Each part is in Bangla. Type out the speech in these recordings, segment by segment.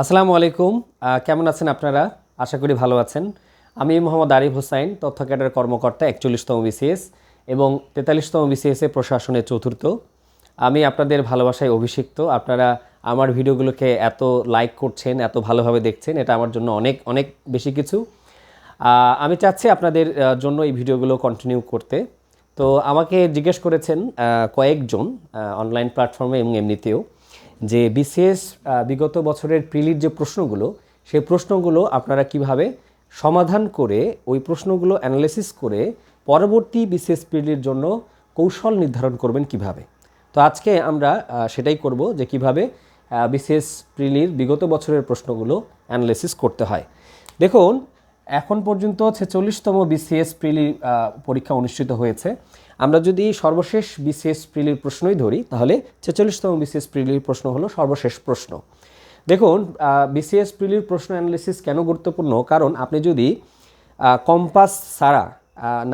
আসসালামু আলাইকুম। কেমন আছেন আপনারা? আশা করি ভালো আছেন। আমি মোহাম্মদ আরিফ হোসাইন, তথ্য ক্যাডার কর্মকর্তা, একচল্লিশতম বিসিএস এবং তেতাল্লিশতম বিসিএসে প্রশাসনের চতুর্থ। আমি আপনাদের ভালোবাসায় অভিষিক্ত। আপনারা আমার ভিডিওগুলোকে এত লাইক করছেন, এত ভালোভাবে দেখছেন, এটা আমার জন্য অনেক অনেক বেশি কিছু। আমি চাচ্ছি আপনাদের জন্য এই ভিডিওগুলো কন্টিনিউ করতে। তো আমাকে জিজ্ঞেস করেছেন কয়েকজন অনলাইন প্ল্যাটফর্মে এবং এমনিতেও। যে বিসিএস বিগত বছরের প্রিলির যে প্রশ্নগুলো, সেই প্রশ্নগুলো আপনারা কীভাবে সমাধান করে ওই প্রশ্নগুলো অ্যানালিসিস করে পরবর্তী বিসিএস প্রিলির জন্য কৌশল নির্ধারণ করবেন কীভাবে? তো আজকে আমরা সেটাই করব যে কীভাবে বিসিএস প্রিলির বিগত বছরের প্রশ্নগুলো অ্যানালিসিস করতে হয়। দেখুন, এখন পর্যন্ত ছেচল্লিশতম বিসিএস প্রিলি পরীক্ষা অনুষ্ঠিত হয়েছে। আমরা যদি সর্বশেষ বিসিএস প্রিলির প্রশ্নই ধরি, তাহলে ছেচল্লিশতম বিসিএস প্রিলির প্রশ্ন হলো সর্বশেষ প্রশ্ন। দেখুন বিসিএস প্রিলির প্রশ্ন অ্যানালিসিস কেন গুরুত্বপূর্ণ? কারণ আপনি যদি কম্পাস ছাড়া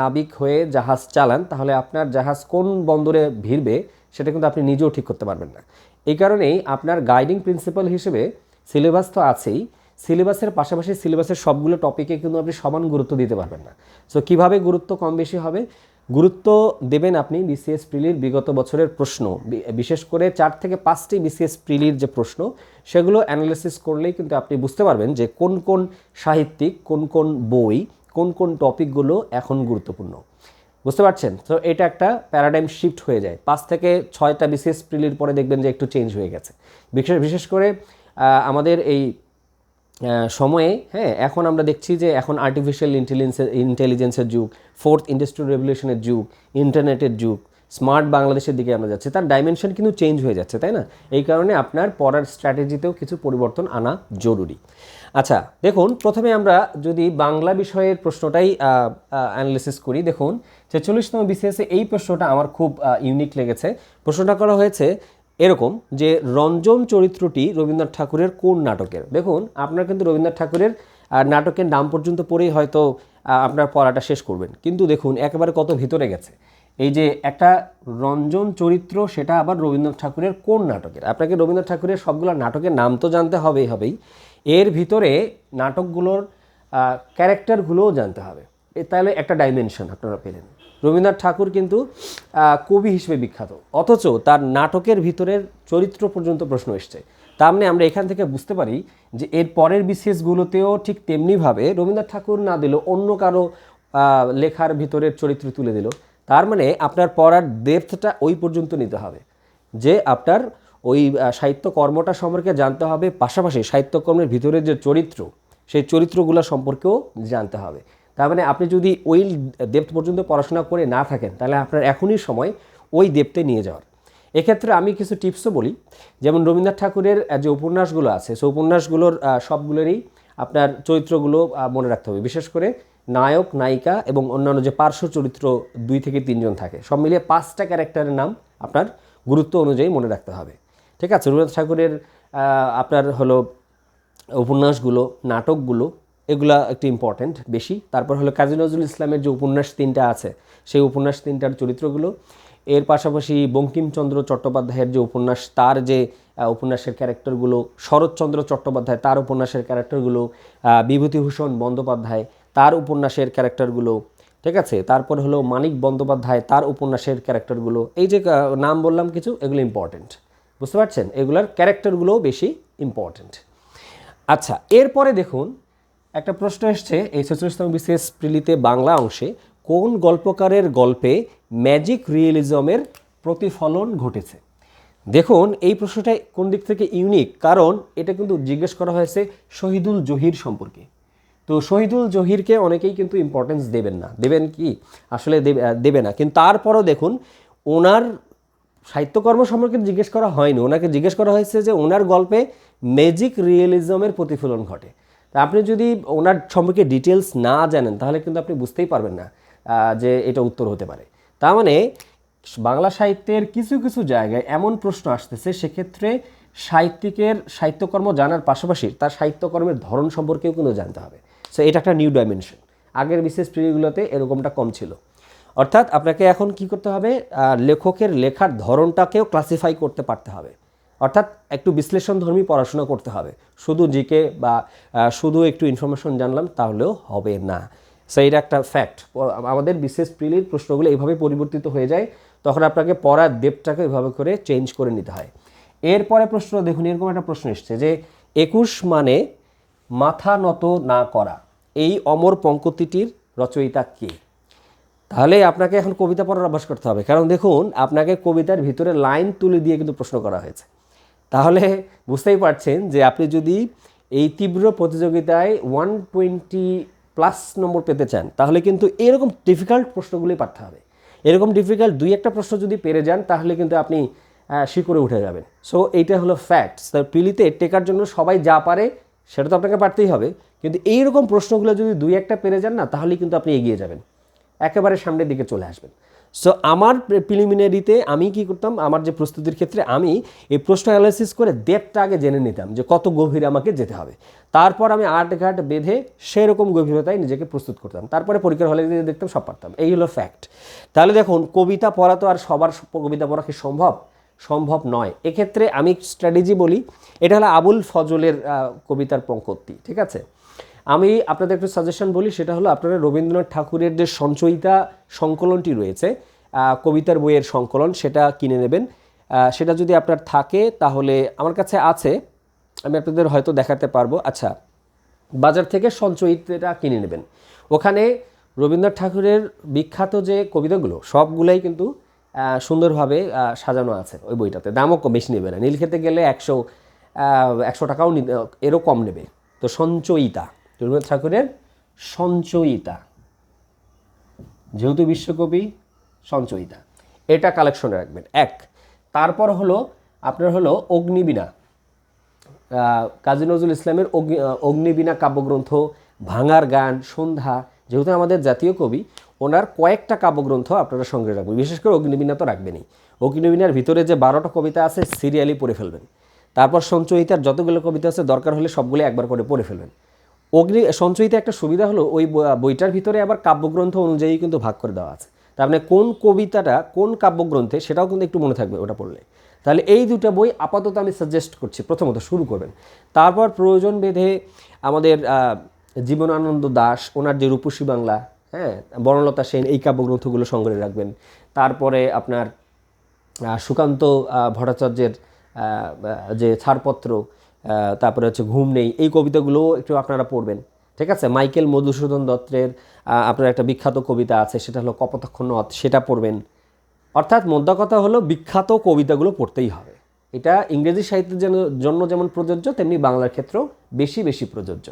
নাবিক হয়ে জাহাজ চালান, তাহলে আপনার জাহাজ কোন বন্দরে ভিড়বে সেটা কিন্তু আপনি নিজেও ঠিক করতে পারবেন না। এই কারণেই আপনার গাইডিং প্রিন্সিপাল হিসেবে সিলেবাস তো আছেই। সিলেবাসের পাশাপাশি সিলেবাসের সবগুলো টপিকে কিন্তু আপনি সমান গুরুত্ব দিতে পারবেন না। সো কীভাবে গুরুত্ব কম বেশি হবে? গুরুত্ব দেবেন আপনি বিসিএস প্রিলির বিগত বছরের প্রশ্ন। বিশেষ করে চার থেকে পাঁচটি বিসিএস প্রিলির যে প্রশ্ন, সেগুলো অ্যানালিসিস করলেই কিন্তু আপনি বুঝতে পারবেন যে কোন কোন সাহিত্যিক, কোন কোন বই, কোন কোন টপিকগুলো এখন গুরুত্বপূর্ণ। বুঝতে পারছেন? তো এটা একটা প্যারাডাইম শিফট হয়ে যায়। পাঁচ থেকে ছয়টা বিসিএস প্রিলির পরে দেখবেন যে একটু চেঞ্জ হয়ে গেছে। বিশেষ বিশেষ করে আমাদের এই সময়ে হ্যাঁ এখন আমরা দেখছি যে এখন আর্টিফিশিয়াল ইন্টেলিজেন্সের ইন্টেলিজেন্সের যুগ ফোর্থ ইন্ডাস্ট্রিয়াল রেভলিউশনের যুগ ইন্টারনেটের যুগ স্মার্ট বাংলাদেশের দিকে আমরা যাচ্ছি। তার ডাইমেনশন কিন্তু চেঞ্জ হয়ে যাচ্ছে, তাই না? এই কারণে আপনার পড়ার স্ট্র্যাটেজিতেও কিছু পরিবর্তন আনা জরুরি। আচ্ছা দেখুন, প্রথমে আমরা যদি বাংলা বিষয়ের প্রশ্নটাই অ্যানালিসিস করি, দেখুন, ছেচল্লিশতম বিসিএসে এই প্রশ্নটা আমার খুব ইউনিক লেগেছে। প্রশ্নটা করা হয়েছে এরকম যে রঞ্জন চরিত্রটি রবীন্দ্রনাথ ঠাকুরের কোন নাটকের? দেখুন, আপনার কিন্তু রবীন্দ্রনাথ ঠাকুরের নাটকের নাম পর্যন্ত পড়েই হয়তো আপনার পড়াটা শেষ করবেন। কিন্তু দেখুন, একেবারে কত ভিতরে গেছে। এই যে একটা রঞ্জন চরিত্র, সেটা আবার রবীন্দ্রনাথ ঠাকুরের কোন নাটকের? আপনাকে রবীন্দ্রনাথ ঠাকুরের সবগুলো নাটকের নাম তো জানতে হবেই হবেই। এর ভিতরে নাটকগুলোর ক্যারেক্টারগুলোও জানতে হবে। তাহলে একটা ডাইমেনশন আপনারা পেলেন। রবীন্দ্রনাথ ঠাকুর কিন্তু কবি হিসেবে বিখ্যাত। অথচ তার নাটকের ভিতরের চরিত্র পর্যন্ত প্রশ্ন এসছে। তার মানে আমরা এখান থেকে বুঝতে পারি যে এর পরের বিসিএসগুলোতেও ঠিক তেমনিভাবে রবীন্দ্রনাথ ঠাকুর না দিল অন্য কারও লেখার ভিতরের চরিত্র তুলে দিল। তার মানে আপনার পড়ার ডেপথটা ওই পর্যন্ত নিতে হবে। যে আপনার ওই আহ, সাহিত্য কর্মটা সম্পর্কে জানতে হবে পাশাপাশি সাহিত্যকর্মের ভিতরে যে চরিত্র সেই চরিত্রগুলো সম্পর্কেও জানতে হবে। তার মানে আপনি যদি ওই ডেপথ পর্যন্ত পড়াশোনা করে না থাকেন, তাহলে আপনার এখনই সময় ওই ডেপথে নিয়ে যাওয়ার। এক্ষেত্রে আমি কিছু টিপসও বলি। যেমন রবীন্দ্রনাথ ঠাকুরের যে উপন্যাসগুলো আছে সেই উপন্যাসগুলোর সবগুলোরই আপনার চরিত্রগুলো মনে রাখতে হবে। বিশেষ করে নায়ক, নায়িকা এবং অন্যান্য যে পার্শ্ব চরিত্র দুই থেকে তিনজন থাকে, সব মিলিয়ে পাঁচটা ক্যারেক্টারের নাম আপনার গুরুত্ব অনুযায়ী মনে রাখতে হবে। ঠিক আছে? রবীন্দ্রনাথ ঠাকুরের আপনার হলো উপন্যাসগুলো, নাটকগুলো এগুলা একটু ইম্পর্ট্যান্ট বেশি। তারপর হলো কাজী নজরুল ইসলামের যে উপন্যাস তিনটা আছে, সেই উপন্যাস তিনটার চরিত্রগুলো। এর পাশাপাশি বঙ্কিমচন্দ্র চট্টোপাধ্যায়ের যে উপন্যাস, তার যে উপন্যাসের ক্যারেক্টারগুলো, শরৎচন্দ্র চট্টোপাধ্যায়, তার উপন্যাসের ক্যারেক্টারগুলো বিভূতিভূষণ বন্দ্যোপাধ্যায়, তার উপন্যাসের ক্যারেক্টারগুলো, ঠিক আছে? তারপর হলো মানিক বন্দ্যোপাধ্যায়, তার উপন্যাসের ক্যারেক্টারগুলো। এই যে নাম বললাম কিছু, এগুলো ইম্পর্ট্যান্ট বুঝতে পারছেন? এগুলার ক্যারেক্টারগুলোও বেশি ইম্পর্ট্যান্ট আচ্ছা এরপরে দেখুন একটা প্রশ্ন এসছে, এই সচেতন বিশেষ প্রিলিতে বাংলা অংশে কোন গল্পকারের গল্পে ম্যাজিক রিয়েলিজমের প্রতিফলন ঘটেছে? দেখুন, এই প্রশ্নটা কোন দিক থেকে ইউনিক কারণ এটা কিন্তু জিজ্ঞেস করা হয়েছে শহীদুল জহির সম্পর্কে। তো শহীদুল জহিরকে অনেকেই কিন্তু ইম্পর্টেন্স দেবেন না। দেবেন কি? আসলে দেবে- না। কিন্তু তারপরও দেখুন, ওনার সাহিত্যকর্ম সম্পর্কে জিজ্ঞেস করা হয়নি। ওনাকে জিজ্ঞেস করা হয়েছে যে ওনার গল্পে ম্যাজিক রিয়েলিজমের প্রতিফলন ঘটে। তা আপনি যদি ওনার সম্পর্কে ডিটেলস না জানেন, তাহলে কিন্তু আপনি বুঝতেই পারবেন না যে এটা উত্তর হতে পারে। তার মানে বাংলা সাহিত্যের কিছু কিছু জায়গায় এমন প্রশ্ন আসতেছে, সেক্ষেত্রে সাহিত্যিকের সাহিত্যকর্ম জানার পাশাপাশি তার সাহিত্যকর্মের ধরন সম্পর্কেও কিন্তু জানতে হবে। সো এটা একটা নিউ ডাইমেনশন আগের বিশেষ পিরিয়ডগুলোতে এরকমটা কম ছিল। অর্থাৎ আপনাকে এখন কি করতে হবে? লেখকের লেখার ধরনটাকেও ক্লাসিফাই করতে পারতে হবে। অর্থাৎ একটু বিশ্লেষণধর্মী পড়াশোনা করতে হবে। শুধু জিকে বা শুধু একটু ইনফরমেশন জানলাম, তাহলেও হবে না। সো এটা একটা ফ্যাক্ট আমাদের বিশেষ প্রিলির প্রশ্নগুলো এইভাবে পরিবর্তিত হয়ে যায়, তখন আপনাকে পড়ার দেবটাকে এভাবে করে চেঞ্জ করে নিতে হয়। এরপরে প্রশ্ন, দেখুন, এরকম একটা প্রশ্ন এসছে যে, একুশ মানে মাথা নত না করা। এই অমর পঙ্কতিটির রচয়িতা কে? তাহলে আপনাকে এখন কবিতা পড়ার অভ্যাস করতে হবে। কারণ দেখুন, আপনাকে কবিতার ভিতরে লাইন তুলে দিয়ে কিন্তু প্রশ্ন করা হয়েছে। তাহলে বুঝতেই পারছেন যে আপনি যদি এই তীব্র প্রতিযোগিতায় ওয়ান টোয়েন্টি প্লাস নম্বর পেতে চান, তাহলে কিন্তু এরকম ডিফিকাল্ট প্রশ্নগুলি পারতে হবে। এরকম ডিফিকাল্ট দুই একটা প্রশ্ন যদি পেরে যান, তাহলে কিন্তু আপনি শিকড়ে উঠে যাবেন। সো এইটা হলো ফ্যাক্টস তার পিলিতে টেকার জন্য সবাই যা পারে, সেটা তো আপনাকে পারতেই হবে। কিন্তু এইরকম প্রশ্নগুলো যদি দুই একটা পেরে যান না, তাহলেই কিন্তু আপনি এগিয়ে যাবেন। একেবারে সামনের দিকে চলে আসবেন। সো আমার প্রিলিমিনারিতে আমি কি করতাম? আমার যে প্রস্তুতির ক্ষেত্রে আমি এই প্রশ্ন অ্যানালাইসিস করে ডেপটা আগে জেনে নিতাম যে কত গভীরে আমাকে যেতে হবে। তারপর আমি আট ঘাট বেঁধে সেরকম গভীরতায় নিজেকে প্রস্তুত করতাম। তারপরে পরীক্ষার হলে দেখতাম সব পারতাম। এই হলো ফ্যাক্ট তাহলে দেখুন, কবিতা পড়া তো আর সবার কবিতা পড়া কি সম্ভব? সম্ভব নয়। এক্ষেত্রে আমি স্ট্র্যাটেজি বলি, এটা হলো আবুল ফজলের কবিতার পঙ্কত্তি ঠিক আছে? আমি আপনাদের একটু সাজেশন বলি, সেটা হলো আপনারা রবীন্দ্রনাথ ঠাকুরের যে সঞ্চয়িতা সংকলনটি রয়েছে কবিতার বইয়ের সংকলন, সেটা কিনে নেবেন। সেটা যদি আপনার থাকে, তাহলে আমার কাছে আছে, আমি আপনাদের হয়তো দেখাতে পারব। আচ্ছা বাজার থেকে সঞ্চয়িতাটা কিনে নেবেন। ওখানে রবীন্দ্রনাথ ঠাকুরের বিখ্যাত যে কবিতাগুলো, সবগুলোই কিন্তু সুন্দরভাবে সাজানো আছে ওই বইটাতে। দামও কম, বেশি নেবে না। নীলক্ষেতে গেলে একশো একশো টাকাও এরও কম নেবে। তো সঞ্চয়িতা। রবীন্দ্রনাথ ঠাকুরের সঞ্চয়িতা। যেহেতু বিশ্বকবি, সঞ্চয়িতা। এটা কালেকশনে রাখবেন। এক, তারপর হলো, আপনার হলো অগ্নিবীণা। কাজী নজরুল ইসলামের অগ্নি অগ্নিবীণা কাব্যগ্রন্থ, ভাঙার গান, সন্ধ্যা, যেহেতু আমাদের জাতীয় কবি, ওনার কয়েকটা কাব্যগ্রন্থ আপনারা সঙ্গে রাখবেন। বিশেষ করে অগ্নিবীণা তো রাখবেনই। অগ্নিবীণার ভিতরে যে বারোটা কবিতা আছে সিরিয়ালি পড়ে ফেলবেন। তারপর সঞ্চয়িতার যতগুলো কবিতা আছে, দরকার হলে সবগুলো একবার করে পড়ে ফেলবেন। অগ্নি সঞ্চয়িতা একটা সুবিধা হলো, ওই বইটার ভিতরে আবার কাব্যগ্রন্থ অনুযায়ী কিন্তু ভাগ করে দেওয়া আছে। তার মানে কোন কবিতাটা কোন কাব্যগ্রন্থে সেটাও কিন্তু একটু মনে থাকবে ওটা পড়লে। তাহলে এই দুটো বই আপাতত আমি সাজেস্ট করছি, প্রথমত শুরু করবেন। তারপর প্রয়োজন বেঁধে আমাদের জীবনানন্দ দাস, ওনার যে রূপসী বাংলা হ্যাঁ বনলতা সেন, এই কাব্যগ্রন্থগুলো সংগ্রহে রাখবেন। তারপরে আপনার সুকান্ত ভট্টাচার্যের যে ছাড়পত্র তারপরে হচ্ছে ঘুম নেই। এই কবিতাগুলোও একটু আপনারা পড়বেন। ঠিক আছে? মাইকেল মধুসূদন দত্তের আপনার একটা বিখ্যাত কবিতা আছে, সেটা হলো কপোতাক্ষ নদ সেটা পড়বেন। অর্থাৎ মোদ্দা কথা হলো বিখ্যাত কবিতাগুলো পড়তেই হবে। এটা ইংরেজি সাহিত্যের জন্য যেমন প্রযোজ্য, তেমনি বাংলার ক্ষেত্রেও বেশি বেশি প্রযোজ্য।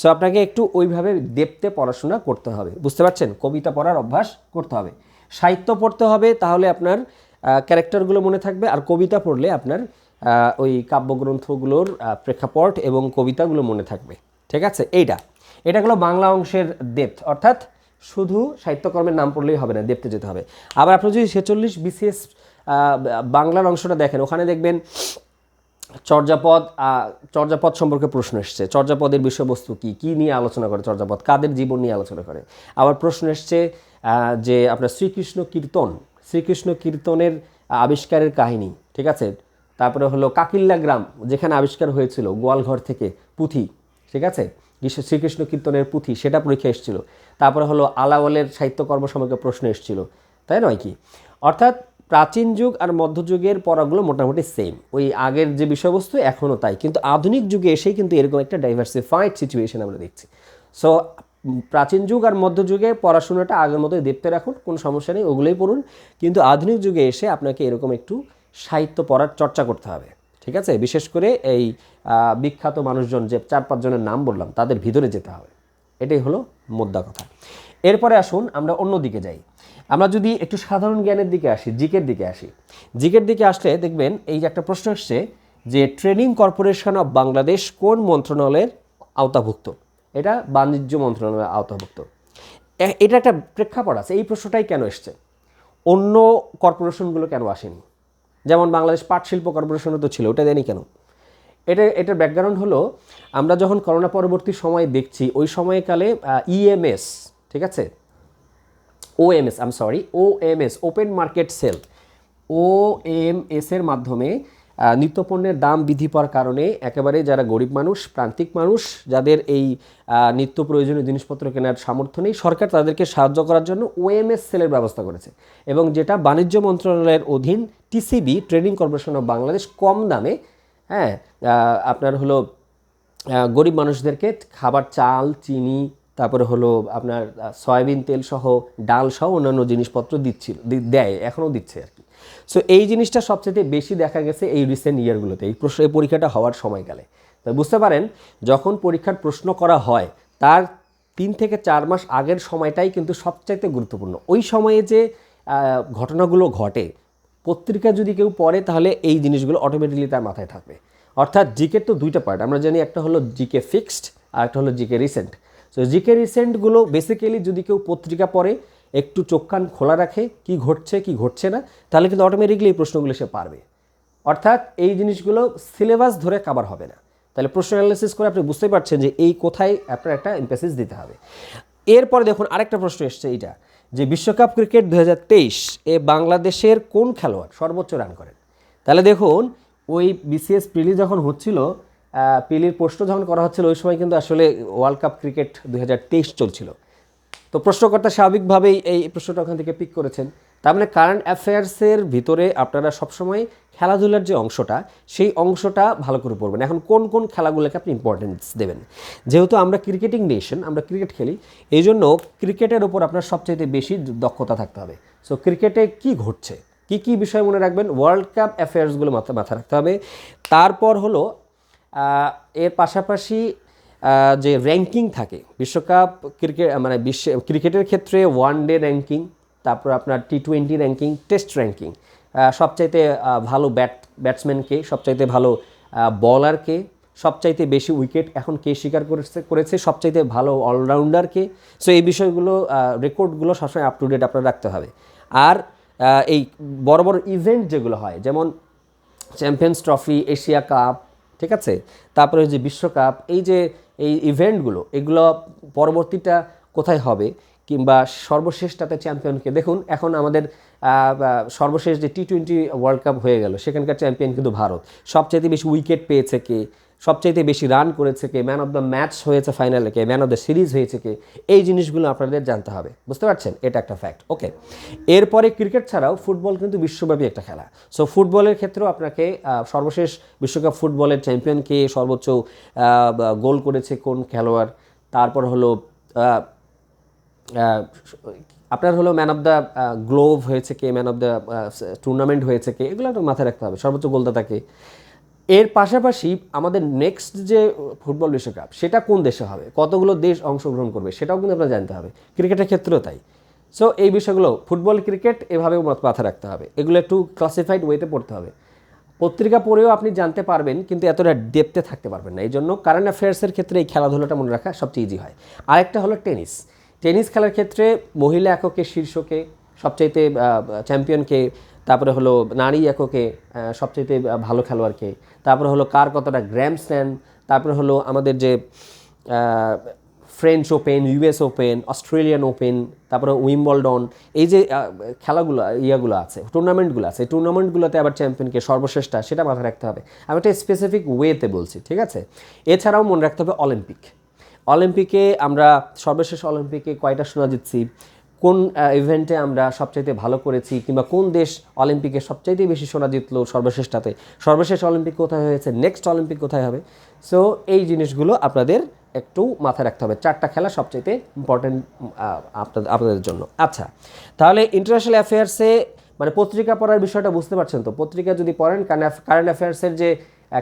সো আপনাকে একটু ওইভাবে দেখতে পড়াশোনা করতে হবে। বুঝতে পারছেন? কবিতা পড়ার অভ্যাস করতে হবে। সাহিত্য পড়তে হবে, তাহলে আপনার ক্যারেক্টারগুলো মনে থাকবে, আর কবিতা পড়লে আপনার ওই কাব্যগ্রন্থগুলোর প্রেক্ষাপট এবং কবিতাগুলো মনে থাকবে। ঠিক আছে? এইটা। এটা হলো বাংলা অংশের ডেপথ অর্থাৎ শুধু সাহিত্যকর্মের নাম পড়লেই হবে না দেখতে যেতে হবে। আবার আপনি যদি ছেচল্লিশ বিসিএস বাংলার অংশটা দেখেন, ওখানে দেখবেন চর্যাপদ চর্যাপদ সম্পর্কে প্রশ্ন এসছে। চর্যাপদের বিষয়বস্তু কি? কি নিয়ে আলোচনা করে চর্যাপদ? কাদের জীবন নিয়ে আলোচনা করে? আবার প্রশ্ন এসছে যে আপনার শ্রীকৃষ্ণ কীর্তন, শ্রীকৃষ্ণ কীর্তনের আবিষ্কারের কাহিনী। ঠিক আছে? তারপরে হলো কাকিল্লা গ্রাম, যেখানে আবিষ্কার হয়েছিল গোয়ালঘর থেকে পুঁথি, ঠিক আছে? শ্রীকৃষ্ণ কীর্তনের পুঁথি, সেটা পরীক্ষা এসেছিল। তারপরে হলো আলাওয়ালের সাহিত্যকর্ম সম্পর্কে প্রশ্ন এসেছিল, তাই নয় কি? অর্থাৎ প্রাচীন যুগ আর মধ্যযুগের পড়াগুলো মোটামুটি সেম ওই আগের যে বিষয়বস্তু, এখনও তাই। কিন্তু আধুনিক যুগে এসেই কিন্তু এরকম একটা ডাইভার্সিফাইড সিচুয়েশন আমরা দেখছি। সো প্রাচীন যুগ আর মধ্যযুগে পড়াশোনাটা আগের মতোই দেখতে রাখুন, কোনো সমস্যা নেই, ওগুলোই পড়ুন। কিন্তু আধুনিক যুগে এসে আপনাকে এরকম একটু সাহিত্য পড়ার চর্চা করতে হবে, ঠিক আছে? বিশেষ করে এই বিখ্যাত মানুষজন যে চার পাঁচজনের নাম বললাম, তাদের ভিতরে যেতে হবে। এটাই হলো মোদ্দা কথা। এরপরে আসুন আমরা অন্য দিকে যাই। আমরা যদি একটু সাধারণ জ্ঞানের দিকে আসি, জিকের দিকে আসি। জিকের দিকে আসলে দেখবেন এই যে একটা প্রশ্ন এসছে যে ট্রেনিং কর্পোরেশন অফ বাংলাদেশ কোন মন্ত্রণালয়ের আওতাভুক্ত? এটা বাণিজ্য মন্ত্রণালয়ের আওতাভুক্ত। এটা একটা প্রেক্ষাপট আছে। এই প্রশ্নটাই কেন এসছে? অন্য কর্পোরেশনগুলো কেন আসেনি? যেমন বাংলাদেশ পাট শিল্প কর্পোরেশনও তো ছিল, ওটা দেয়নি কেন? এটা, এটার ব্যাকগ্রাউন্ড হলো, আমরা যখন করোনা পরবর্তী সময় দেখছি, ওই সময়কালে ইএমএস ঠিক আছে? OMS um sorry OMS open market sale O M S এর মাধ্যমে নিত্যপণ্যের দাম বৃদ্ধি পাওয়ার কারণে একেবারে যারা গরিব মানুষ, প্রান্তিক মানুষ, যাদের এই নিত্য প্রয়োজনীয় জিনিসপত্র কেনার সামর্থ্য নেই, সরকার তাদেরকে সাহায্য করার জন্য ওএমএস সেলের ব্যবস্থা করেছে এবং যেটা বাণিজ্য মন্ত্রণালয়ের অধীন TCB trading corporation of Bangladesh কম দামে হ্যাঁ আপনার হলো গরিব মানুষদেরকে খাবার, চাল, চিনি, তারপরে হলো আপনার সয়াবিন তেল সহ ডাল সহ অন্যান্য জিনিসপত্র দিচ্ছিল দেয়, এখনও দিচ্ছে আর কি। সো এই জিনিসটা সবচেয়ে বেশি দেখা গেছে এই রিসেন্ট ইয়ারগুলোতে এই প্রশ্ন, এই পরীক্ষাটা হওয়ার সময়কালে তো বুঝতে পারেন, যখন পরীক্ষার প্রশ্ন করা হয়, তার তিন থেকে চার মাস আগের সময়টাই কিন্তু সবচাইতে গুরুত্বপূর্ণ। ওই সময়ে যে ঘটনাগুলো ঘটে, পত্রিকা যদি কেউ পড়ে, তাহলে এই জিনিসগুলো অটোমেটিকলি তার মাথায় থাকবে। অর্থাৎ জিকের তো দুইটা পার্ট আমরা জানি একটা হলো জিকে ফিক্সড আর একটা হলো জিকে রিসেন্ট সো জিকে রিসেন্টগুলো বেসিক্যালি যদি কেউ পত্রিকা পড়ে একটু চোখ কান খোলা রাখে, কি ঘটছে কি ঘটছে না, তাহলে কিন্তু অটোমেটিকলি এই প্রশ্নগুলো সে পারবে। অর্থাৎ এই জিনিসগুলো সিলেবাস ধরে কাবার হবে না। তাহলে প্রশ্ন অ্যানালিসিস করে আপনি বুঝতে পারছেন যে এই কোথায় আপনার একটা এমপ্যাসিস দিতে হবে। এরপরে দেখুন আরেকটা প্রশ্ন এসছে এইটা, যে বিশ্বকাপ ক্রিকেট দুহাজার তেইশ এ বাংলাদেশের কোন খেলোয়াড় সর্বোচ্চ রান করেন? তাহলে দেখুন, ওই বিসিএস প্রিলি যখন হচ্ছিল পিলির প্রশ্ন যখন করা হচ্ছিল, ওই সময় কিন্তু আসলে ওয়ার্ল্ড কাপ ক্রিকেট দু চলছিল। তো প্রশ্নকর্তা স্বাভাবিকভাবেই এই প্রশ্নটা ওখান থেকে পিক করেছেন। তার মানে কারেন্ট অ্যাফেয়ার্সের ভিতরে আপনারা সবসময় খেলাধুলার যে অংশটা, সেই অংশটা ভালো করে পড়বেন। এখন কোন কোন খেলাগুলোকে আপনি ইম্পর্টেন্স দেবেন? যেহেতু আমরা ক্রিকেটিং নেশন আমরা ক্রিকেট খেলি এই জন্য ক্রিকেটের ওপর আপনার সবচাইতে বেশি দক্ষতা থাকতে হবে। সো ক্রিকেটে কি ঘটছে? কি কি বিষয় মনে রাখবেন? ওয়ার্ল্ড কাপ অ্যাফেয়ার্সগুলো মাথা, মাথায় রাখতে হবে। তারপর হলো এর পাশাপাশি যে র্যাঙ্কিং থাকে, বিশ্বকাপ ক্রিকেট মানে বিশ্ব, ক্রিকেটের ক্ষেত্রে ওয়ান ডে র্যাঙ্কিং তারপর আপনার T twenty ranking test ranking সবচাইতে ভালো ব্যাট ব্যাটসম্যানকে সবচাইতে ভালো বলারকে সবচাইতে বেশি উইকেট এখন কে স্বীকার করেছে করেছে, সবচাইতে ভালো অলরাউন্ডারকে সো এই বিষয়গুলো রেকর্ডগুলো সবসময় আপ টু ডেট আপনার রাখতে হবে। আর এই বড় বড় ইভেন্ট যেগুলো হয়, যেমন চ্যাম্পিয়ন্স ট্রফি এশিয়া কাপ ঠিক আছে? তারপরে যে বিশ্বকাপ, এই যে এই ইভেন্টগুলো এগুলো পরবর্তীটা কোথায় হবে? কিংবা সর্বশেষটাতে চ্যাম্পিয়নকে দেখুন, এখন আমাদের সর্বশেষ যে টি টোয়েন্টি ওয়ার্ল্ড কাপ হয়ে গেল, সেখানকার চ্যাম্পিয়ন কিন্তু ভারত। সবচেয়ে বেশি উইকেট পেয়েছে কে? সবচাইতে বেশি রান করেছে কে? ম্যান অফ দ্য ম্যাচ হয়েছে ফাইনালে কে? ম্যান অফ দ্য সিরিজ হয়েছে কে? এই জিনিসগুলো আপনাদের জানতে হবে। বুঝতে পারছেন? এটা একটা ফ্যাক্ট ওকে এরপরে ক্রিকেট ছাড়াও ফুটবল কিন্তু বিশ্বব্যাপী একটা খেলা। সো ফুটবলের ক্ষেত্রেও আপনাকে সর্বশেষ বিশ্বকাপ ফুটবলের চ্যাম্পিয়নকে সর্বোচ্চ গোল করেছে কোন খেলোয়াড়? তারপর হলো আপনার হলো ম্যান অফ দ্য গ্লোভ হয়েছে কে? ম্যান অফ দ্য টুর্নামেন্ট হয়েছে কে? এগুলো একটু মাথায় রাখতে হবে। সর্বোচ্চ গোলদাতাকে এর পাশাপাশি আমাদের নেক্সট যে ফুটবল বিশ্বকাপ, সেটা কোন দেশে হবে? কতগুলো দেশ অংশগ্রহণ করবে? সেটাও কিন্তু আপনার জানতে হবে। ক্রিকেটের ক্ষেত্রেও তাই। সো এই বিষয়গুলো, ফুটবল, ক্রিকেট, এভাবেও মাথা- রাখতে হবে। এগুলো একটু ক্লাসিফাইড ওয়েতে পড়তে হবে। পত্রিকা পড়েও আপনি জানতে পারবেন, কিন্তু এতটা ডেপতে থাকতে পারবেন না। এই জন্য কারেন্ট অ্যাফেয়ার্সের ক্ষেত্রে এই খেলাধুলাটা মনে রাখা সবচেয়ে ইজি হয়। আরেকটা হলো টেনিস। টেনিস খেলার ক্ষেত্রে মহিলা এককে শীর্ষকে সবচাইতে চ্যাম্পিয়নকে তারপরে হলো নারী এককে আহ, ভালো খেলোয়াড়কে। তারপরে হলো কার কতটা গ্র্যান্ড স্ল্যাম তারপরে হলো আমাদের যে French open US open Australian open তারপরে উইম্বলডন এই যে খেলাগুলো ইয়াগুলো আছে টুর্নামেন্টগুলো আছে টুর্নামেন্টগুলোতে আবার চ্যাম্পিয়নকে সর্বশ্রেষ্ঠটা সেটা মাথায় রাখতে হবে। আমি একটা স্পেসিফিক ওয়েতে বলছি ঠিক আছে? এছাড়াও মনে রাখতে হবে অলিম্পিক অলিম্পিকে আমরা সর্বশেষ অলিম্পিকে কয়টা সোনা জিতছি? কোন ইভেন্টে আমরা সবচাইতে ভালো করেছি কিংবা কোন দেশ অলিম্পিকে সবচাইতে বেশি সোনা জিতলো সর্বশেষটাতে সর্বশেষ অলিম্পিক কোথায় হয়েছে? নেক্সট অলিম্পিক কোথায় হবে? সো এই জিনিসগুলো আপনাদের একটু মাথায় রাখতে হবে। চারটা খেলা সবচাইতে ইম্পর্টেন্ট আপনাদের আপনাদের জন্য। আচ্ছা তাহলে ইন্টারন্যাশনাল অ্যাফেয়ার্সে মানে পত্রিকা পড়ার বিষয়টা বুঝতে পারছেন তো? পত্রিকা যদি পড়েন কারেন্ট অ্যাফেয়ার্সের যে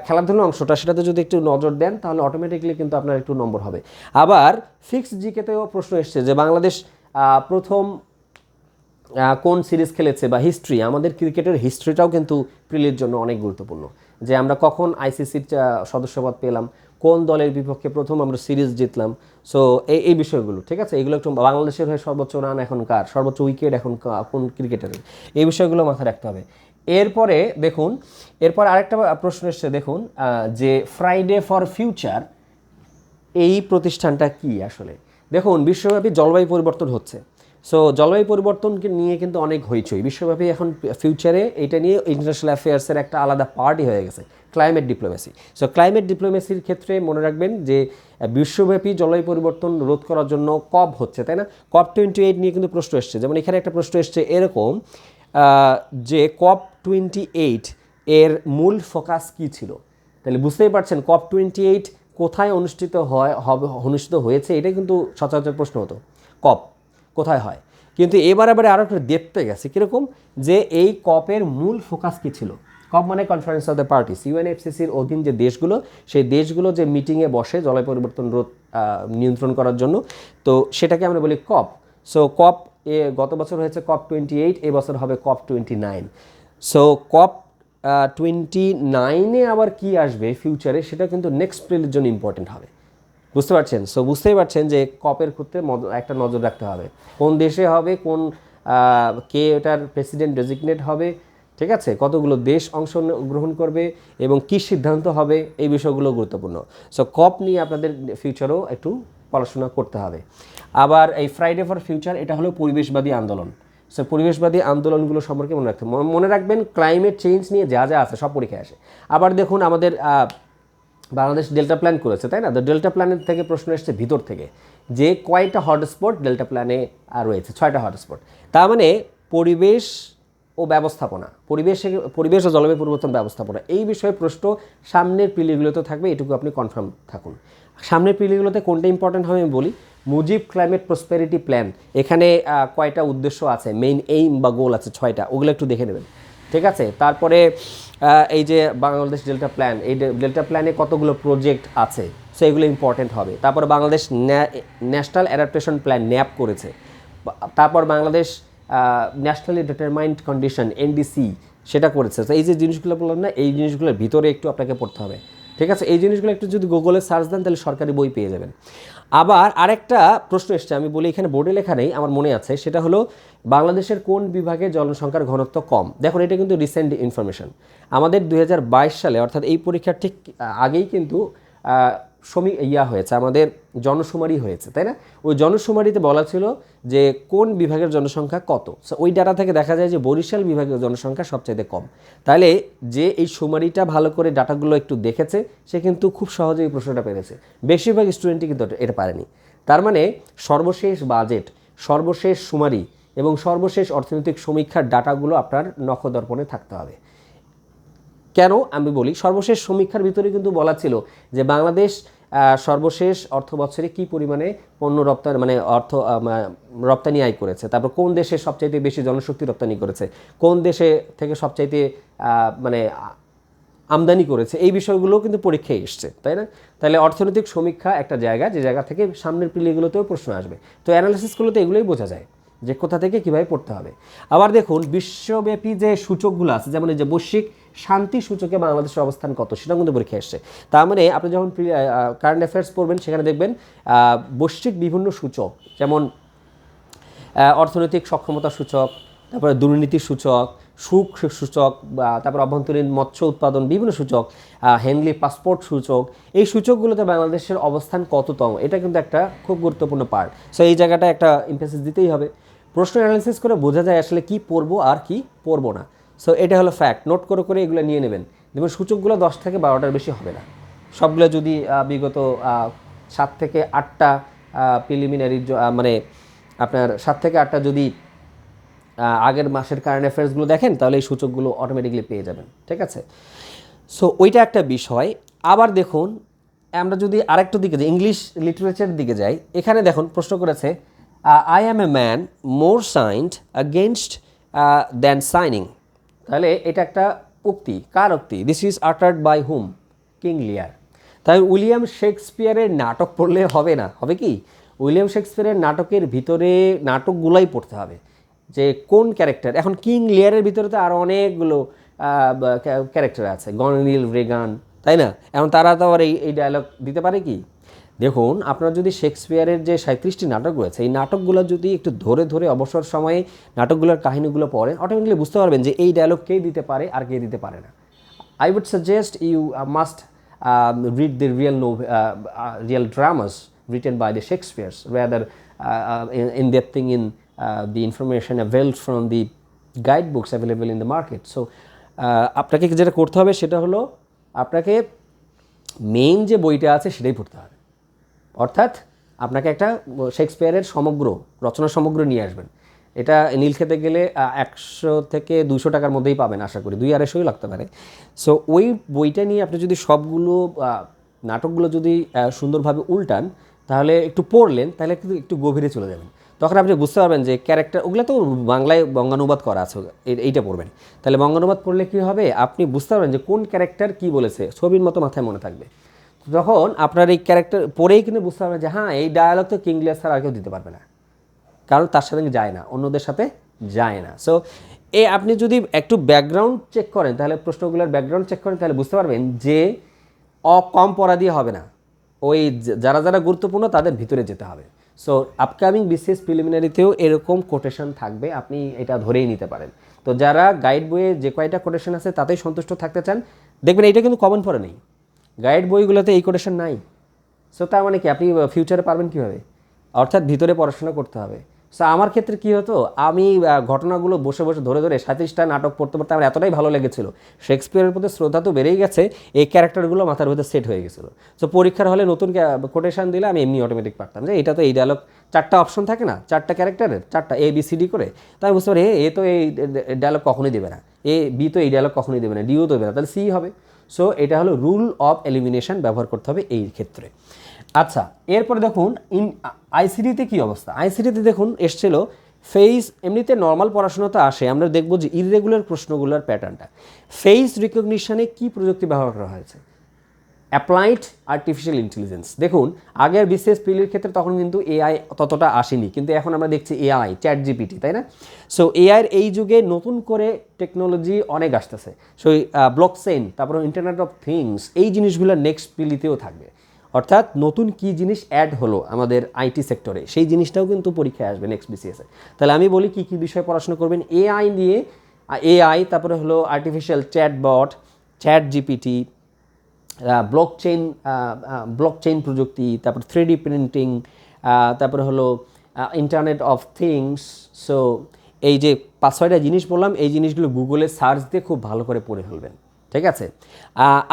খেলাধুলার অংশটা, সেটাতে যদি একটু নজর দেন, তাহলে অটোমেটিকলি কিন্তু আপনার একটু নম্বর হবে। আবার ফিক্সড জিকেতেও প্রশ্ন এসছে যে, বাংলাদেশ প্রথম কোন সিরিজ খেলেছে বা হিস্ট্রি আমাদের ক্রিকেটের হিস্ট্রিটাও কিন্তু প্রিলির জন্য অনেক গুরুত্বপূর্ণ। যে আমরা কখন আইসিসির সদস্যপদ পেলাম, কোন দলের বিপক্ষে প্রথম আমরা সিরিজ জিতলাম সো এই এই বিষয়গুলো, ঠিক আছে? এগুলো একটু বাংলাদেশের হয়ে সর্বোচ্চ রান এখন কার? সর্বোচ্চ উইকেট এখন কোন ক্রিকেটারের এই বিষয়গুলো মাথায় রাখতে হবে। এরপরে দেখুন, এরপর আরেকটা প্রশ্ন এসছে, দেখুন যে ফ্রাইডে ফর ফিউচার এই প্রতিষ্ঠানটা কি আসলে? দেখুন, বিশ্বব্যাপী জলবায়ু পরিবর্তন হচ্ছে। সো জলবায়ু পরিবর্তনকে নিয়ে কিন্তু অনেক হইচই। বিশ্বব্যাপী এখন ফিউচারে এটা নিয়ে ইন্টারন্যাশনাল অ্যাফেয়ার্সের একটা আলাদা পার্টি হয়ে গেছে ক্লাইমেট ডিপ্লোমেসি সো ক্লাইমেট ডিপ্লোমেসির ক্ষেত্রে মনে রাখবেন যে, বিশ্বব্যাপী জলবায়ু পরিবর্তন রোধ করার জন্য কপ হচ্ছে, তাই না? কপ টোয়েন্টি এইট নিয়ে কিন্তু প্রশ্ন এসছে। যেমন এখানে একটা প্রশ্ন এসছে, এরকম যে কপ টোয়েন্টি এইট এর মূল ফোকাস কী ছিল? তাহলে বুঝতেই পারছেন কপ টোয়েন্টি এইট কোথায় অনুষ্ঠিত হয়, হবে, অনুষ্ঠিত হয়েছে এটা কিন্তু সচরাচর প্রশ্ন হতো। কপ, কোথায় হয়? কিন্তু এবার এবারে আরও একটু দেখতে গেছে, কীরকম? যে এই কপের মূল ফোকাস কী ছিল? কপ মানে কনফারেন্স অফ দ্য পার্টিস ইউএনএফসিসির অধীন যে দেশগুলো, সেই দেশগুলো যে মিটিংয়ে বসে জলবায়ু পরিবর্তন রোধ নিয়ন্ত্রণ করার জন্য, তো সেটাকে আমরা বলি কপ। সো কপ এ গত বছর হয়েছে কপ টোয়েন্টি এইট এবছর হবে COP twenty nine so COP twenty নাইনে আবার কি আসবে ফিউচারে সেটা কিন্তু নেক্সট প্রিলের জন্য ইম্পর্টেন্ট হবে। বুঝতে পারছেন? সো বুঝতেই পারছেন যে কপের ক্ষেত্রে একটা নজর রাখতে হবে। কোন দেশে হবে, কোন কে এটার প্রেসিডেন্ট ডেজিগনেট হবে, ঠিক আছে? কতগুলো দেশ অংশ গ্রহণ করবে এবং কী সিদ্ধান্ত হবে, এই বিষয়গুলো গুরুত্বপূর্ণ। সো কপ নিয়ে আপনাদের ফিউচারেও একটু পড়াশোনা করতে হবে। আবার এই ফ্রাইডে ফর ফিউচার এটা হলো পরিবেশবাদী আন্দোলন। সো পরিবেশবাদী আন্দোলনগুলো সম্পর্কে মনে রাখতে। মনে রাখবেন ক্লাইমেট চেঞ্জ নিয়ে যা যা আছে, সব পরীক্ষায় আসে। আবার দেখুন, আমাদের বাংলাদেশ ডেল্টা প্ল্যান করেছে, তাই না? তো ডেল্টা প্ল্যানের থেকে প্রশ্ন এসছে ভিতর থেকে, যে কয়টা হটস্পট ডেল্টা প্ল্যানে রয়েছে, ছয়টা হটস্পট তার মানে পরিবেশ ও ব্যবস্থাপনা, পরিবেশে পরিবেশ ও জলবায়ু পরিবর্তন ব্যবস্থাপনা, এই বিষয়ে প্রশ্ন সামনের পিলিগুলোতে থাকবে, এটুকু আপনি কনফার্ম থাকুন। সামনের পিলিগুলোতে কোনটা ইম্পর্টেন্ট হবে আমি বলি। Mujib climate prosperity plan. এখানে কয়টা উদ্দেশ্য আছে? মেইন এইম বা গোল আছে ছয়টা। ওগুলো একটু দেখে নেবেন। ঠিক আছে? তারপরে এই যে বাংলাদেশ ডেল্টা প্ল্যান এই ডেল্টা প্ল্যানে কতগুলো প্রজেক্ট আছে সো এগুলো ইম্পর্টেন্ট হবে। তারপরে Bangladesh national adaptation plan NAP করেছে। তারপর Bangladesh nationally determined condition NDC সেটা করেছে। তো এই যে জিনিসগুলো বললাম না, এই জিনিসগুলোর ভিতরে একটু আপনাকে পড়তে হবে। ঠিক আছে? এই জিনিসগুলো একটু যদি গুগলে সার্চ দেন, তাহলে সরকারি বই পেয়ে যাবেন। আবার আরেকটা প্রশ্ন এসছে, আমি বলি এখানে বোর্ডে লেখা নেই, আমার মনে আছে, সেটা হলো বাংলাদেশের কোন বিভাগে জনসংখ্যার ঘনত্ব কম? দেখুন, এটা কিন্তু রিসেন্ট ইনফরমেশন আমাদের দু হাজার বাইশ সালে, অর্থাৎ এই পরীক্ষার ঠিক আগেই কিন্তু সমী, ইয়া হয়েছে, আমাদের জনশুমারি হয়েছে, তাই না? ওই জনশুমারিতে বলা ছিল যে কোন বিভাগের জনসংখ্যা কত? ওই ডাটা থেকে দেখা যায় যে বরিশাল বিভাগের জনসংখ্যা সবচাইতে কম। তাহলে যে এই শুমারিটা ভালো করে ডাটাগুলো একটু দেখেছে, সে কিন্তু খুব সহজেই প্রশ্নটা পেরেছে। বেশিরভাগ স্টুডেন্টই কিন্তু এটা পারেনি। তার মানে সর্বশেষ বাজেট সর্বশেষ শুমারি এবং সর্বশেষ অর্থনৈতিক সমীক্ষার ডাটাগুলো আপনার নখদর্পণে থাকতে হবে। কেন আমি বলি? সর্বশেষ সমীক্ষার ভিতরে কিন্তু বলা ছিল যে বাংলাদেশ সর্বশেষ অর্থ বছরে কি পরিমাণে পণ্য রপ্তানি মানে অর্থ রপ্তানি আয় করেছে? তারপর কোন দেশে সবচাইতে বেশি জনশক্তি রপ্তানি করেছে? কোন দেশে থেকে সবচাইতে মানে আমদানি করেছে? এই বিষয়গুলোও কিন্তু পরীক্ষায় এসছে, তাই না? তাহলে অর্থনৈতিক সমীক্ষা একটা জায়গা, যে জায়গা থেকে সামনের পিলিগুলোতেও প্রশ্ন আসবে। তো অ্যানালিসিসগুলোতে এগুলোই বোঝা যায় যে কোথা থেকে কীভাবে পড়তে হবে। আবার দেখুন, বিশ্বব্যাপী যে সূচকগুলো আছে, যেমন এই যে বৈশ্বিক শান্তি সূচকে বাংলাদেশের অবস্থান কত সেটা কিন্তু পরীক্ষা এসছে। তার মানে আপনি যখন কারেন্ট অ্যাফেয়ার্স পড়বেন, সেখানে দেখবেন বৈশ্বিক বিভিন্ন সূচক, যেমন অর্থনৈতিক সক্ষমতা সূচক, তারপরে দুর্নীতি সূচক, সুখ সূচক, বা তারপর অভ্যন্তরীণ মৎস্য উৎপাদন, বিভিন্ন সূচক হেনলি পাসপোর্ট সূচক, এই সূচকগুলোতে বাংলাদেশের অবস্থান কততম, এটা কিন্তু একটা খুব গুরুত্বপূর্ণ পার্ট সো এই জায়গাটা একটা ইম্পেসিস দিতেই হবে। প্রশ্ন অ্যানালিসিস করে বোঝা যায় আসলে কি পড়ব আর কি পড়ব না। সো এটা হলো ফ্যাক্ট নোট করে করে এগুলো নিয়ে নেবেন। দেখবেন সূচকগুলো দশ থেকে বারোটার বেশি হবে না। সবগুলো যদি বিগত সাত থেকে আটটা প্রিলিমিনারি মানে আপনার সাত থেকে আটটা যদি আগের মাসের কারেন্ট অ্যাফেয়ার্সগুলো দেখেন, তাহলে এই সূচকগুলো অটোমেটিকলি পেয়ে যাবেন। ঠিক আছে? সো ওইটা একটা বিষয়। আবার দেখুন, আমরা যদি আরেকটু দিকে যাই ইংলিশ লিটারেচারের দিকে যাই, এখানে দেখুন, প্রশ্ন করেছে I am a man more sinned against than sinning তাহলে এটা একটা উক্তি। কার উক্তি? This is uttered by whom King Lear তাই উইলিয়াম শেক্সপিয়ারের নাটক পড়লে হবে না। হবে কি? উইলিয়াম শেক্সপিয়ারের নাটকের ভিতরে নাটকগুলাই পড়তে হবে। যে কোন ক্যারেক্টার? এখন কিং লিয়ারের ভিতরে তো আরও অনেকগুলো ক্যারেক্টার আছে। গনিল রেগান তাই না? এখন তারা তো আর এই এই ডায়লগ দিতে পারে কি? দেখুন, আপনার যদি শেক্সপিয়ারের যে সাঁত্রিশটি নাটক রয়েছে, এই নাটকগুলো যদি একটু ধরে ধরে অবসর সময়ে নাটকগুলোর কাহিনিগুলো পড়েন অটোমেটিকলি বুঝতে পারবেন যে এই ডায়লগ কে দিতে পারে আর কে দিতে পারে না। I would suggest you must read the real no real dramas written by the Shakespeare's whether in depending in the information availed from the guide books available in the market so আপনাকে যেটা করতে হবে সেটা হলো, আপনাকে মেইন যে বইটা আছে সেটাই পড়তে হবে। অর্থাৎ আপনাকে একটা শেক্সপিয়ারের সমগ্র রচনা সমগ্র নিয়ে আসবেন। এটা নীল খেতে গেলে একশো থেকে দুশো টাকার মধ্যেই পাবেন আশা করি, দুই আড়াইশোই লাগতে পারে। সো ওই বইটা নিয়ে আপনি যদি সবগুলো নাটকগুলো যদি সুন্দরভাবে উল্টান, তাহলে একটু পড়লেন, তাহলে কিন্তু একটু গভীরে চলে যাবেন। তখন আপনি বুঝতে পারবেন যে ক্যারেক্টার, ওগুলো তো বাংলায় বঙ্গানুবাদ করা আছে এইটা পড়বেন। তাহলে বঙ্গানুবাদ পড়লে কী হবে? আপনি বুঝতে পারবেন যে কোন ক্যারেক্টার কী বলেছে, ছবির মতো মাথায় মনে থাকবে। তখন আপনার এই ক্যারেক্টার পড়েই কিন্তু বুঝতে পারবেন যে হ্যাঁ এই ডায়ালগ তো কিংলিয়ার ছাড়া আর কেউ দিতে পারবে না। কারণ তার সাথে যায় না, অন্যদের সাথে যায় না। সো এ আপনি যদি একটু ব্যাকগ্রাউন্ড চেক করেন, তাহলে প্রশ্নগুলোর ব্যাকগ্রাউন্ড চেক করেন, তাহলে বুঝতে পারবেন যে অ কম পড়া দিয়ে হবে না। ওই যারা যারা গুরুত্বপূর্ণ তাদের ভিতরে যেতে হবে। সো আপকামিং বিসিএস প্রিলিমিনারিতেও এরকম কোটেশন থাকবে, আপনি এটা ধরেই নিতে পারেন। তো যারা গাইড বইয়ে যে কয়টা কোটেশন আছে, তাতেই সন্তুষ্ট থাকতে চান, দেখবেন এটা কিন্তু কমন পড়ে নেই। গাইড বইগুলোতে এই কোটেশন নাই। সো তার মানে কি? আপনি ফিউচারে পারবেন কীভাবে? অর্থাৎ ভিতরে পড়াশোনা করতে হবে। সো আমার ক্ষেত্রে কী হতো? আমি ঘটনাগুলো বসে বসে ধরে ধরে সাঁত্রিশটা নাটক পড়তে পড়তে আমার এতটাই ভালো লেগেছিল। শেক্সপিয়ারের প্রতি শ্রদ্ধা তো বেড়েই গেছে, এই ক্যারেক্টারগুলো মাথার ভিতরে সেট হয়ে গেছিল। সো পরীক্ষার হলে নতুন কোটেশন দিলে আমি এমনি অটোমেটিক পারতাম। যে এটা তো এই ডায়লগ চারটা অপশন থাকে না? চারটা ক্যারেক্টারের চারটা এ বি সি ডি করে। তাই বুঝতে পারি, এ এ তো এই ডায়লগ কখনোই দেবে না। এ বি তো এই ডায়লগ কখনোই দেবে না। ডিও তো দেবে না। তাহলে সি হবে। সো এটা হলো রুল অফ এলিমিনেশন ব্যবহার করতে হবে এই ক্ষেত্রে। আচ্ছা এরপরে দেখুন ইন আইসিডিতে কী অবস্থা? আইসিডিতে দেখুন, এসছিল ফেস এমনিতে নর্মাল পড়াশোনা তো আসে, আমরা দেখব যে ইরেগুলার প্রশ্নগুলোর প্যাটার্নটা ফেস রিকগনিশনে কী প্রযুক্তি ব্যবহার করা হয়েছে? Applied artificial intelligence. দেখুন, আগের বিশেষ পিলির ক্ষেত্রে তখন কিন্তু এআই ততটা আসেনি, কিন্তু এখন আমরা দেখছি এআই চ্যাট জিপিটি তাই না? সো এআইয়ের এই যুগে নতুন করে টেকনোলজি অনেক আসতেছে। সো ব্লক চেইন তারপর ইন্টারনেট অফ থিংস এই জিনিসগুলো নেক্সট পিলিতেও থাকবে। অর্থাৎ নতুন কি জিনিস অ্যাড হলো আমাদের আইটি সেক্টরে, সেই জিনিসটাও কিন্তু পরীক্ষায় আসবে নেক্সট বিসিএসে তাহলে আমি বলি কি কি বিষয়ে পড়াশোনা করবেন? এআই নিয়ে এআই, তারপরে হলো artificial chatbot ChatGPT blockchain blockchain প্রযুক্তি, তারপর থ্রি ডি প্রিন্টিং তারপরে হলো ইন্টারনেট অফ থিংস সো এই যে পাঁচ ছয়টা জিনিস বললাম, এই জিনিসগুলো গুগলে সার্চ দিয়ে খুব ভালো করে পড়ে ফেলবেন, ঠিক আছে?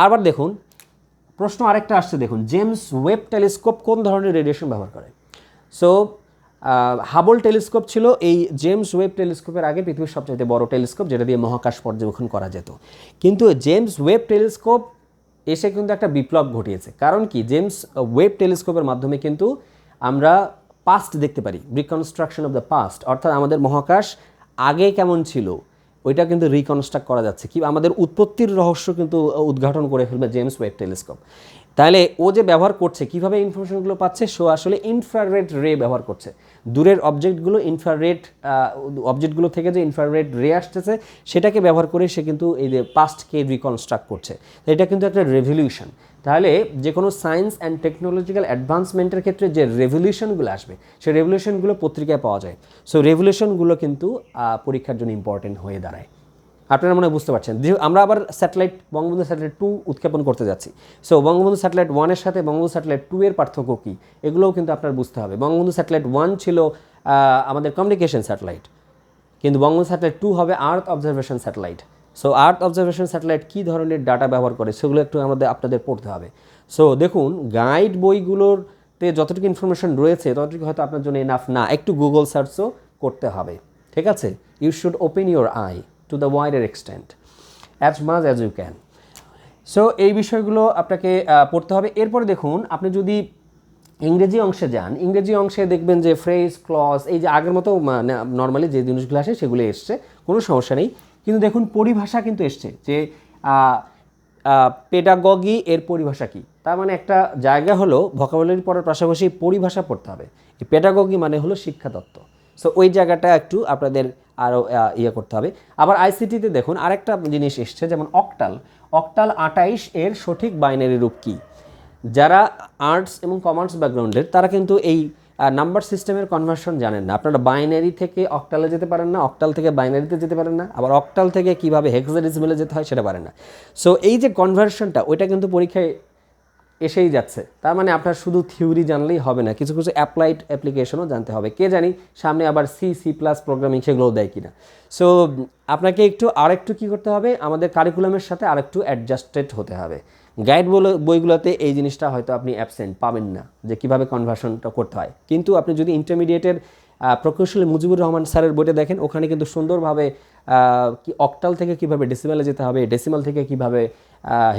আবার দেখুন, প্রশ্ন আরেকটা আসছে, দেখুন জেমস ওয়েব টেলিস্কোপ কোন ধরনের রেডিয়েশন ব্যবহার করে? সো হাবল টেলিস্কোপ ছিল এই জেমস ওয়েব টেলিস্কোপের আগে পৃথিবীর সবচেয়ে বড় টেলিস্কোপ যেটা দিয়ে মহাকাশ পর্যবেক্ষণ করা যেত। কিন্তু জেমস ওয়েব টেলিস্কোপ এসে কিন্তু একটা বিপ্লব ঘটিয়েছে। কারণ কি? জেমস ওয়েব টেলিস্কোপের মাধ্যমে কিন্তু আমরা পাস্ট দেখতে পারি। রিকনস্ট্রাকশন অফ দ্য পাস্ট অর্থাৎ আমাদের মহাকাশ আগে কেমন ছিল, ওইটা কিন্তু রিকনস্ট্রাক্ট করা যাচ্ছে। কি? আমাদের উৎপত্তির রহস্য কিন্তু, উদ্ঘাটন করে ফেলবে জেমস ওয়েব টেলিস্কোপ তাহলে ও যে ব্যবহার করছে, কীভাবে ইনফরমেশনগুলো পাচ্ছে? সো আসলে ইনফ্রারেড রে ব্যবহার করছে। দূরের অবজেক্টগুলো ইনফ্রারেড অবজেক্টগুলো থেকে যে ইনফ্রারেড রে আসতেছে, সেটাকে ব্যবহার করে সে কিন্তু এই যে পাস্টকে রিকনস্ট্রাক্ট করছে। এটা কিন্তু একটা রেভলিউশন তাহলে যে কোনো সায়েন্স অ্যান্ড টেকনোলজিক্যাল অ্যাডভান্সমেন্টের ক্ষেত্রে যে রেভলিউশনগুলো আসবে, সেই রেভলিউশনগুলো পত্রিকায় পাওয়া যায়। সো রেভলিউশনগুলো কিন্তু পরীক্ষার জন্য ইম্পর্টেন্ট হয়ে দাঁড়ায়। আপনারা মনে বুঝতে পারছেন। আমরা আবার স্যাটেলাইট বঙ্গবন্ধু স্যাটেলাইট টু উৎক্ষেপণ করতে যাচ্ছি। সো বঙ্গবন্ধু স্যাটেলাইট ওয়ানের সাথে বঙ্গবন্ধু স্যাটেলাইট টু এর পার্থক্য কী? এগুলোও কিন্তু আপনার বুঝতে হবে। বঙ্গবন্ধু স্যাটেলাইট ওয়ান ছিল আমাদের কমিউনিকেশন স্যাটেলাইট। কিন্তু বঙ্গবন্ধু স্যাটেলাইট টু হবে earth observation satellite. So earth observation satellite কী ধরনের ডাটা ব্যবহার করে, সেগুলো একটু আমাদের আপনাদের পড়তে হবে। সো দেখুন গাইড বইগুলোতে যতটুকু ইনফরমেশন রয়েছে, ততটুকু হয়তো আপনার জন্য এনাফ না। একটু গুগল সার্চও করতে হবে। ঠিক আছে? You should open your eye to the wider extent as much as you can so এই বিষয়গুলো আপনাকে পড়তে হবে। এরপরে দেখুন, আপনি যদি ইংরেজি অংশে যান, ইংরেজি অংশে দেখবেন যে ফ্রেজ ক্লজ এই যে আগের মতো নর্মালি যে জিনিসগুলো আসে, সেগুলো এসছে, কোনো সমস্যা নেই। কিন্তু দেখুন, পরিভাষা কিন্তু এসছে যে পেডাগগি এর পরিভাষা কি? তার মানে একটা জায়গা হলো ভকাবুলারি পড়ার পাশাপাশি পরিভাষা পড়তে হবে। পেডাগগি মানে হলো শিক্ষা তত্ত্ব সো ওই জায়গাটা একটু আপনাদের আরও ইয়ে করতে হবে। আবার আইসিটিতে দেখুন, আরেকটা জিনিস এসছে, যেমন অকটাল অকটাল আটাইশ এর সঠিক বাইনারি রূপ কী? যারা আর্টস এবং কমার্স ব্যাকগ্রাউন্ডের তারা কিন্তু এই নাম্বার সিস্টেমের কনভার্সন জানেন না। আপনারা বাইনারি থেকে অক্টালে যেতে পারেন না অকটাল থেকে বাইনারিতে যেতে পারেন না। আবার অকটাল থেকে কীভাবে হেক্সাডেসিমেলে যেতে হয় সেটা পারেন না। সো এই যে কনভার্সনটা ওইটা কিন্তু পরীক্ষায় এসেই যাচ্ছে। তার মানে আপনার শুধু থিওরি জানলেই হবে না, কিছু কিছু অ্যাপ্লাইড অ্যাপ্লিকেশনও জানতে হবে। কে জানি সামনে আবার সি সি প্লাস প্রোগ্রামিং সেগুলোও দেয় কিনা। সো আপনাকে একটু আরেকটু কী করতে হবে? আমাদের কারিকুলামের সাথে আরেকটু অ্যাডজাস্টেড হতে হবে। গাইড বইগুলোতে এই জিনিসটা হয়তো আপনি অ্যাবসেন্ট পাবেন না, যে কীভাবে কনভার্সনটা করতে হয়। কিন্তু আপনি যদি ইন্টারমিডিয়েটের প্রকৌশলী মুজিবুর রহমান স্যারের বইটা দেখেন, ওখানে কিন্তু সুন্দরভাবে কি অক্টাল থেকে কীভাবে ডেসিমেলে যেতে হবে ডেসিমাল থেকে কীভাবে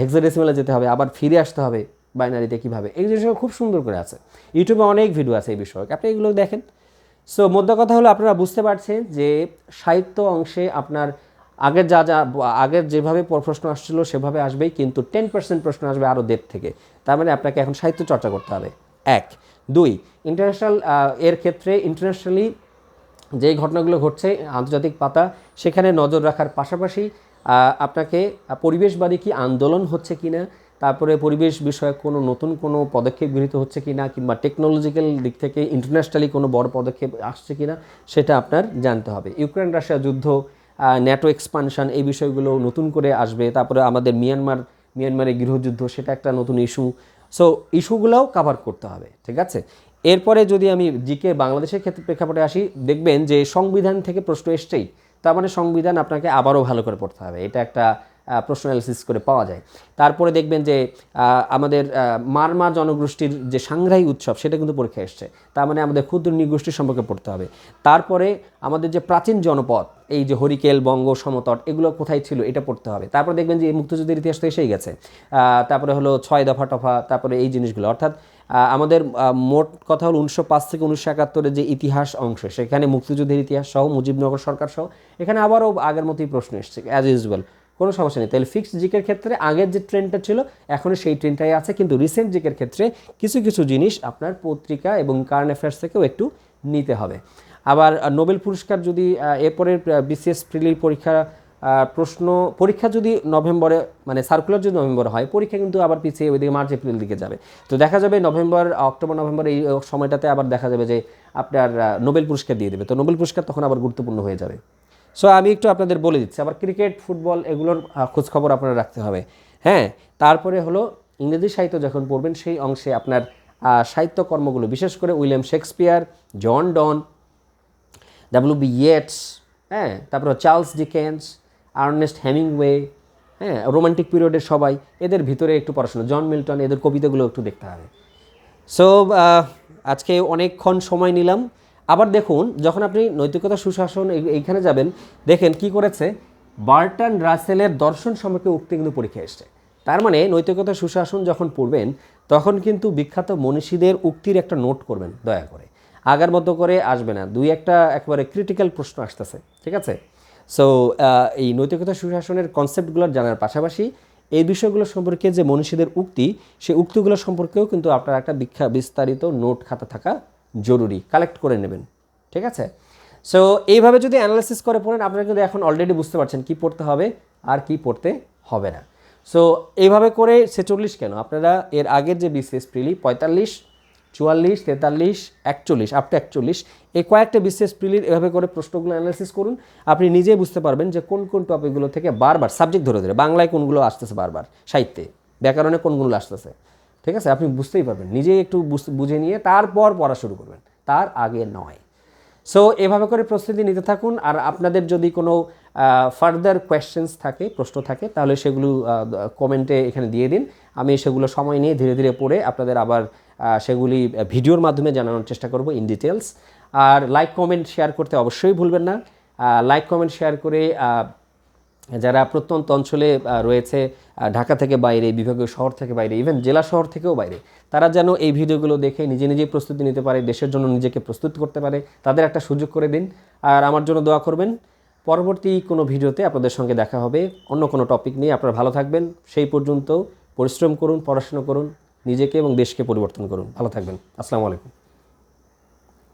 হেক্সাডেসিমেলে যেতে হবে, আবার ফিরে আসতে হবে। বাইনারিতে কীভাবে? এই জিনিসগুলো খুব সুন্দর করে আছে। ইউটিউবে অনেক ভিডিও আছে এই বিষয়ে আপনি এগুলো দেখেন। সো মোদ্দা কথা হলো আপনারা বুঝতে পারছেন যে সাহিত্য অংশে আপনার আগের যা যা, আগের যেভাবে প্রশ্ন আসছিল সেভাবে আসবেই, কিন্তু টেন পার্সেন্ট প্রশ্ন আসবে আরও দেড় থেকে। তার মানে আপনাকে এখন সাহিত্য চর্চা করতে হবে। এক। দুই ইন্টারন্যাশনাল এর ক্ষেত্রে ইন্টারন্যাশনালি যেই ঘটনাগুলো ঘটছে, আন্তর্জাতিক পাতা, সেখানে নজর রাখার পাশাপাশি আপনাকে পরিবেশবাদী কি আন্দোলন হচ্ছে কিনা তারপরে পরিবেশ বিষয়ক কোনো নতুন কোনো পদক্ষেপ গৃহীত হচ্ছে কিনা কিংবা টেকনোলজিক্যাল দিক থেকে ইন্টারন্যাশনালি কোনো বড় পদক্ষেপ আসছে কিনা সেটা আপনার জানতে হবে। ইউক্রেন রাশিয়া যুদ্ধ ন্যাটো এক্সপানশন এই বিষয়গুলো নতুন করে আসবে। তারপরে আমাদের মিয়ানমার মিয়ানমারের গৃহযুদ্ধ, সেটা একটা নতুন ইস্যু সো ইস্যুগুলোও কাভার করতে হবে, ঠিক আছে? এরপরে যদি আমি জিকে বাংলাদেশের ক্ষেত্রে প্রেক্ষাপটে আসি, দেখবেন যে সংবিধান থেকে প্রশ্ন এসছেই। তার মানে সংবিধান আপনাকে আবারও ভালো করে পড়তে হবে। এটা একটা প্রশ্ন অ্যানালিসিস করে পাওয়া যায়। তারপরে দেখবেন যে আমাদের মারমা জনগোষ্ঠীর যে সাংগ্রাহী উৎসব, সেটা কিন্তু পরীক্ষা এসছে। তার মানে আমাদের ক্ষুদ্র নৃগোষ্ঠী সম্পর্কে পড়তে হবে। তারপরে আমাদের যে প্রাচীন জনপদ, এই যে হরিকেল, বঙ্গ, সমতট, এগুলো কোথায় ছিল, এটা পড়তে হবে। তারপরে দেখবেন যে এই মুক্তিযুদ্ধের ইতিহাস তো এসেই গেছে। তারপরে হলো ছয় দফা টফা, তারপরে এই জিনিসগুলো। অর্থাৎ আমাদের মোট কথা হলো উনিশশো পাঁচ থেকে উনিশশো একাত্তরের যে ইতিহাস অংশ, সেখানে মুক্তিযুদ্ধের ইতিহাস সহ মুজিবনগর সরকার সহ এখানে আবারও আগের মতোই প্রশ্ন এসছে অ্যাজ ইউজুয়াল কোনো সমস্যা নেই। তাহলে ফিক্সড জিকের ক্ষেত্রে আগের যে ট্রেন্ডটা ছিল, এখনও সেই ট্রেন্ডটাই আছে। কিন্তু রিসেন্ট জিকের ক্ষেত্রে কিছু কিছু জিনিস আপনার পত্রিকা এবং কারেন্ট অ্যাফেয়ার্স থেকেও একটু নিতে হবে। আবার নোবেল পুরস্কার যদি এরপরের বিসিএস প্রিলির পরীক্ষা প্রশ্ন, পরীক্ষা যদি নভেম্বরে মানে সার্কুলার যদি নভেম্বরে হয়, পরীক্ষা কিন্তু আবার পিছিয়ে ওইদিকে মার্চ এপ্রিল দিকে যাবে। তো দেখা যাবে নভেম্বর, অক্টোবর, নভেম্বর এই সময়টাতে আবার দেখা যাবে যে আপনার নোবেল পুরস্কার দিয়ে দেবে। তো নোবেল পুরস্কার তখন আবার গুরুত্বপূর্ণ হয়ে যাবে। সো আমি একটু আপনাদের বলে দিচ্ছি। আবার ক্রিকেট ফুটবল এগুলোর খোঁজখবর আপনারা রাখতে হবে। হ্যাঁ তারপরে হলো ইংরেজি সাহিত্য যখন পড়বেন সেই অংশে আপনার আহ, সাহিত্য কর্মগুলো বিশেষ করে William Shakespeare John Donne W B Yeats হ্যাঁ তারপর চার্লস ডিকেন্স আর্নেস্ট হ্যামিংওয়ে হ্যাঁ রোমান্টিক পিরিয়ডের সবাই এদের ভিতরে একটু পড়াশোনা জন মিল্টন এদের কবিতাগুলো একটু দেখতে হবে। সো আজকে অনেকক্ষণ সময় নিলাম। আবার দেখুন, যখন আপনি নৈতিকতা সুশাসন এই- এইখানে যাবেন, দেখেন কি করেছে? বার্টন রাসেলের দর্শন সম্পর্কে উক্তি কিন্তু পরীক্ষা এসছে। তার মানে নৈতিকতা সুশাসন যখন পড়বেন, তখন কিন্তু বিখ্যাত মনীষীদের উক্তির একটা নোট করবেন, দয়া করে। আগার মতো করে আসবে না। দুই একটা একেবারে ক্রিটিক্যাল প্রশ্ন আসতেছে, ঠিক আছে? সো এই নৈতিকতা সুশাসনের কনসেপ্টগুলো জানার পাশাপাশি এই বিষয়গুলো সম্পর্কে যে মনীষীদের উক্তি সেই উক্তিগুলো সম্পর্কেও কিন্তু আপনার একটা বিখ্যা বিস্তারিত নোট খাতা থাকা জরুরি কালেক্ট করে নেবেন, ঠিক আছে? সো এইভাবে যদি অ্যানালাইসিস করে পড়েন, আপনারা কিন্তু এখন অলরেডি বুঝতে পারছেন কি পড়তে হবে আর কি পড়তে হবে না। সো এইভাবে করে ছেচল্লিশ কেন? আপনারা এর আগের যে বিসিএস প্রিলি, পঁয়তাল্লিশ, চুয়াল্লিশ, তেতাল্লিশ, একচল্লিশ আপ টু একচল্লিশ, এই কয়েকটা বিশেষ প্রিলির এভাবে করে প্রশ্নগুলো অ্যানালাইসিস করুন। আপনি নিজেই বুঝতে পারবেন যে কোন কোন টপিকগুলো থেকে বারবার সাবজেক্ট ধরে ধরে, বাংলায় কোনগুলো আসতেছে বারবার, সাহিত্যে, ব্যাকরণে কোনগুলো আসতেছে। ঠিক আছে? আপনি বুঝতেই পারবেন। নিজেই একটু বুঝ- নিয়ে তারপর পড়া শুরু করবেন। তার আগে নয়। সো এভাবে করে প্রস্তুতি নিতে থাকুন। আর আপনাদের যদি কোনো ফার্দার কোয়েশ্চেন্স থাকে, প্রশ্ন থাকে, তাহলে সেগুলো কমেন্টে এখানে দিয়ে দিন। আমি সেগুলো সময় নিয়ে ধীরে ধীরে পড়ে আপনাদের আবার সেগুলি ভিডিওর মাধ্যমে জানানোর চেষ্টা করব ইন ডিটেলস আর লাইক কমেন্ট শেয়ার করতে অবশ্যই ভুলবেন না। লাইক কমেন্ট শেয়ার করে যারা প্রত্যন্ত অঞ্চলে রয়েছে ঢাকা থেকে বাইরে, বিভাগীয় শহর থেকে বাইরে ইভেন জেলা শহর থেকেও বাইরে, তারা যেন এই ভিডিওগুলো দেখে নিজে নিজেই প্রস্তুতি নিতে পারে, দেশের জন্য নিজেকে প্রস্তুত করতে পারে, তাদের একটা সুযোগ করে দিন। আর আমার জন্য দোয়া করবেন, পরবর্তী কোনো ভিডিওতে আপনাদের সঙ্গে দেখা হবে, অন্য কোনো টপিক নিয়ে। আপনারা ভালো থাকবেন, সেই পর্যন্ত পরিশ্রম করুন, পড়াশোনা করুন, নিজেকে এবং দেশকে পরিবর্তন করুন। ভালো থাকবেন। আসসালামু আলাইকুম।